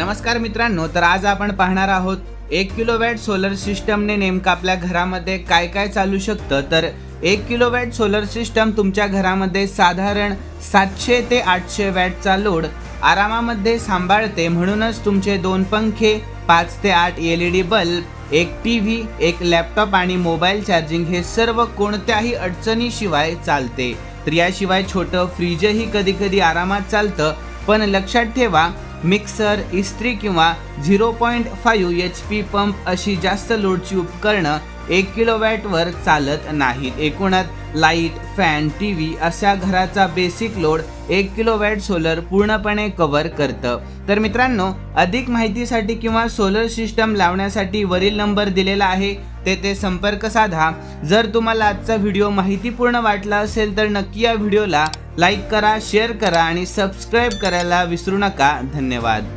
नमस्कार मित्रांनो तर आज आपण पाहणार आहोत एक किलोवॅट सोलर सिस्टमने नेमकं आपल्या घरामध्ये काय काय चालू शकतं? तर एक किलोवॅट सोलर सिस्टम तुमच्या घरामध्ये साधारण सातशे ते आठशे वॅटचा लोड आरामामध्ये सांभाळते. म्हणूनच तुमचे दोन पंखे पाच ते आठ एल ई डी बल्ब एक टी व्ही एक लॅपटॉप आणि मोबाईल चार्जिंग हे सर्व कोणत्याही अडचणीशिवाय चालते. तर याशिवाय छोटं फ्रीजही कधी कधी आरामात चालतं. पण लक्षात ठेवा मिक्सर इस्त्री किंवा zero point five H P pump अशी जास्त लोडची उपकरणं एक किलोवॅटवर चालत नाहीत. एकूणच लाइट फॅन टी व्ही अशा घराचा बेसिक लोड एक किलोवॅट सोलर पूर्णपणे कव्हर करतं. तर मित्रांनो अधिक माहितीसाठी किंवा सोलर सिस्टम लावण्यासाठी वरील नंबर दिलेला आहे तेथे संपर्क साधा. जर तुम्हाला आजचा व्हिडिओ माहितीपूर्ण वाटला असेल तर नक्की या व्हिडिओला लाईक करा शेअर करा आणि सबस्क्राईब करायला विसरू नका. धन्यवाद.